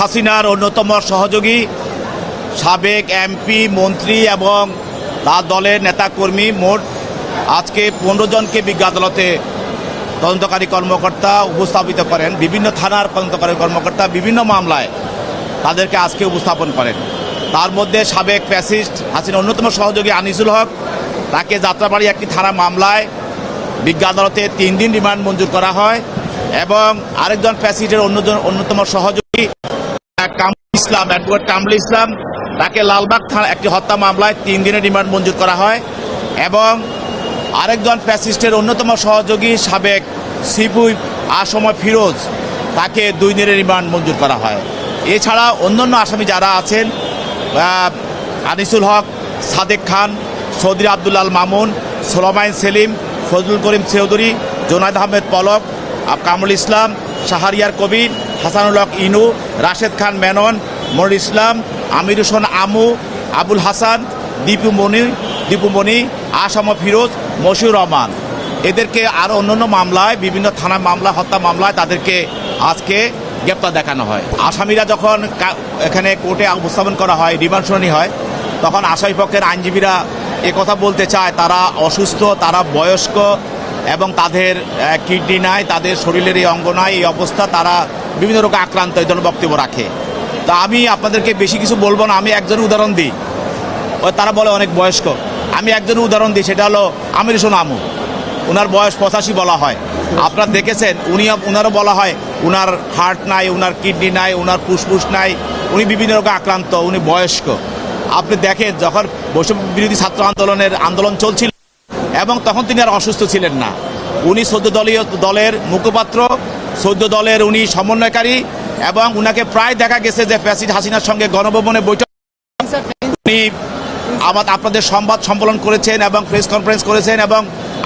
হাসিনার অন্যতম সহযোগী, সাবেক এমপি, মন্ত্রী এবং তার দলের নেতাকর্মী মোট আজকে পনেরো জনকে বিজ্ঞ আদালতে তদন্তকারী কর্মকর্তা উপস্থাপিত করেন। বিভিন্ন থানার তদন্তকারী কর্মকর্তা বিভিন্ন মামলায় তাদেরকে আজকে উপস্থাপন করেন। তার মধ্যে সাবেক প্যাসিস্ট হাসিনার অন্যতম সহযোগী আনিসুল হক, তাকে যাত্রাবাড়ি একটি থানা মামলায় বিজ্ঞ আদালতে তিন দিন রিমান্ড মঞ্জুর করা হয় এবং আরেকজন প্যাসিস্টের অন্যজন অন্যতম সহযোগী ইসলাম, অ্যাডভোকেট কামরুল ইসলাম, তাকে লালবাগ থানা একটি হত্যা মামলায় তিন দিনের রিমান্ড মঞ্জুর করা হয় এবং আরেকজন ফ্যাসিস্টের অন্যতম সহযোগী সাবেক সিপুই আসময় ফিরোজ, তাকে দুই দিনের রিমান্ড মঞ্জুর করা হয়। এছাড়া অন্যান্য আসামি যারা আছেন আনিসুল হক, সাদেক খান সৌদি আবদুল্লাল মামুন, সোলামাইন সেলিম, ফজলুল করিম চৌধুরী, জোনায়দ আহমেদ পলক কামরুল ইসলাম, শাহরিয়ার কবির, হাসানুল হক ইনু, রাশেদ খান মেনন মনির ইসলাম, আমির হোসেন আমু, আবুল হাসান, দীপু মনি দীপু মনি, আসাম ফিরোজ, মশিউর রহমান। এদেরকে আরও অন্যান্য মামলায়, বিভিন্ন থানা মামলা, হত্যা মামলায় তাদেরকে আজকে গ্রেপ্তার দেখানো হয়। আসামিরা যখন এখানে কোর্টে উপস্থাপন করা হয়, রিমান্ড শুনানি হয়, তখন আসামি পক্ষের আইনজীবীরা কথা বলতে চায়, তারা অসুস্থ, তারা বয়স্ক এবং তাদের কিডনি নাই, তাদের শরীরের এই অঙ্গ নাই, এই অবস্থা, তারা বিভিন্ন রোগে আক্রান্ত, এই ধরনের বক্তব্য রাখে। তা আমি আপনাদেরকে বেশি কিছু বলব না, আমি একজন উদাহরণ দিই। তারা বলে অনেক বয়স্ক। আমি একজন উদাহরণ দিই, সেটা হলো আমির হোসেন আমু। ওনার বয়স পঁচাশি বলা হয়। আপনারা দেখেছেন, উনি ওনারও বলা হয়, উনার হার্ট নাই, উনার কিডনি নাই, উনার ফুসফুস নাই, উনি বিভিন্ন রোগে আক্রান্ত, উনি বয়স্ক। আপনি দেখেন, যখন বৈষম্য বিরোধী ছাত্র আন্দোলনের আন্দোলন চলছিল, এবং তখন তিনি আর অসুস্থ ছিলেন না। উনি সদ্য দলীয় দলের মুখপাত্র, সদ্য দলের উনি সমন্বয়কারী এবং উনাকে প্রায় দেখা গেছে যে প্যাসিড হাসিনার সঙ্গে গণভবনে বৈঠক উনি আমার আপনাদের সংবাদ সম্মেলন করেছেন এবং প্রেস কনফারেন্স করেছেন এবং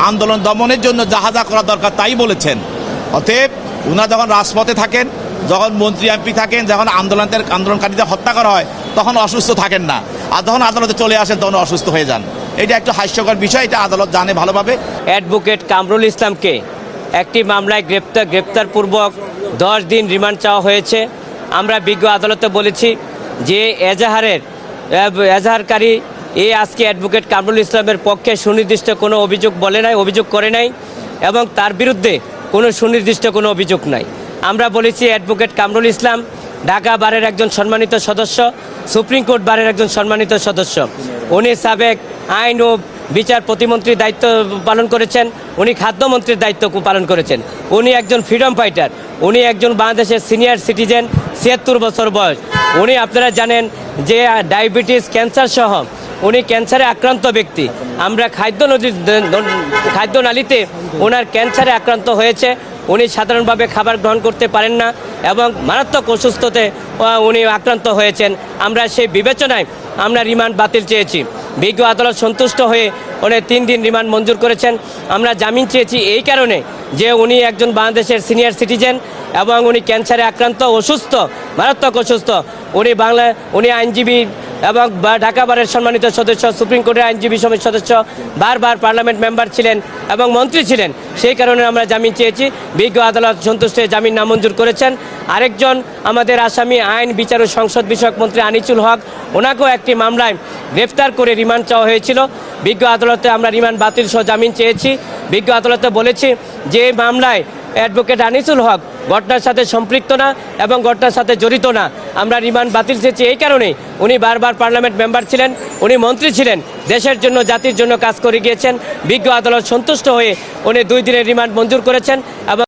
আন্দোলন দমনের জন্য যাহা যা করা দরকার তাই বলেছেন। অতএব উনারা যখন রাজপথে থাকেন, যখন মন্ত্রী এমপি থাকেন, যখন আন্দোলনের আন্দোলনকারীদের হত্যা করা হয়, তখন অসুস্থ থাকেন না। আর যখন আদালতে চলে আসেন, তখন অসুস্থ হয়ে যান। এটা একটু হাস্যকর বিষয়, এটা আদালত জানে ভালোভাবে। অ্যাডভোকেট কামরুল ইসলামকে একটি মামলায় গ্রেপ্তার, গ্রেপ্তারপূর্বক দশ দিন রিমান্ড চাওয়া হয়েছে। আমরা বিজ্ঞ আদালতে বলেছি যে এজাহারের এজাহারকারী এ আজকে অ্যাডভোকেট কামরুল ইসলামের পক্ষে সুনির্দিষ্ট কোনো অভিযোগ বলে নাই, অভিযোগ করে নাই এবং তার বিরুদ্ধে কোনো সুনির্দিষ্ট কোনো অভিযোগ নাই। আমরা বলেছি অ্যাডভোকেট কামরুল ইসলাম ঢাকা বারের একজন সম্মানিত সদস্য, সুপ্রিম কোর্ট বারের একজন সম্মানিত সদস্য। উনি সাবেক আইন ও বিচার প্রতিমন্ত্রীর দায়িত্ব পালন করেছেন, উনি খাদ্যমন্ত্রীর দায়িত্ব পালন করেছেন। উনি একজন ফ্রিডম ফাইটার উনি একজন বাংলাদেশের সিনিয়র সিটিজেন ছিয়াত্তর বছর বয়স। উনি আপনারা জানেন যে ডায়াবেটিস ক্যান্সার সহ উনি ক্যান্সারে আক্রান্ত ব্যক্তি। আমরা খাদ্য নদীর খাদ্য নালীতে ওনার ক্যান্সারে আক্রান্ত হয়েছে। উনি সাধারণভাবে খাবার গ্রহণ করতে পারেন না এবং মারাত্মক অসুস্থতে উনি আক্রান্ত হয়েছেন। আমরা সেই বিবেচনায় আমরা রিমান্ড বাতিল চেয়েছি। বিজ্ঞ আদালত সন্তুষ্ট হয়ে ওনে তিন দিন রিমান্ড মঞ্জুর করেছেন। আমরা জামিন চেয়েছি এই কারণে যে উনি একজন বাংলাদেশের সিনিয়র সিটিজেন এবং উনি ক্যান্সারে আক্রান্ত, অসুস্থ, মারাত্মক অসুস্থ। উনি বাংলা, উনি আইনজীবী এবং ঢাকা বারের সম্মানিত সদস্য, সুপ্রিম কোর্টের আইনজীবী সমিতির সদস্য, বারবার পার্লামেন্ট মেম্বার ছিলেন এবং মন্ত্রী ছিলেন। সেই কারণে আমরা জামিন চেয়েছি। বিজ্ঞ আদালত সন্তুষ্ট জামিন নামঞ্জুর করেছেন। আরেকজন আমাদের আসামি আইন, বিচার ও সংসদ বিষয়ক মন্ত্রী আনিচুল হক, ওনাকেও একটি মামলায় গ্রেফতার করে রিমান্ড চাওয়া হয়েছিল। বিজ্ঞ আদালতে আমরা রিমান্ড বাতিল সহ জামিন চেয়েছি। বিজ্ঞ আদালতে বলেছি যে এই মামলায় অ্যাডভোকেট আনিসুল হক ঘটনার সাথে সম্পৃক্ত না এবং ঘটনার সাথে জড়িত না। আমরা রিমান্ড বাতিল চেয়েছি এই কারণে। উনি বারবার পার্লামেন্ট মেম্বার ছিলেন, উনি মন্ত্রী ছিলেন, দেশের জন্য, জাতির জন্য কাজ করে গিয়েছেন। বিজ্ঞ আদালত সন্তুষ্ট হয়ে উনি দুই দিনের রিমান্ড মঞ্জুর করেছেন এবং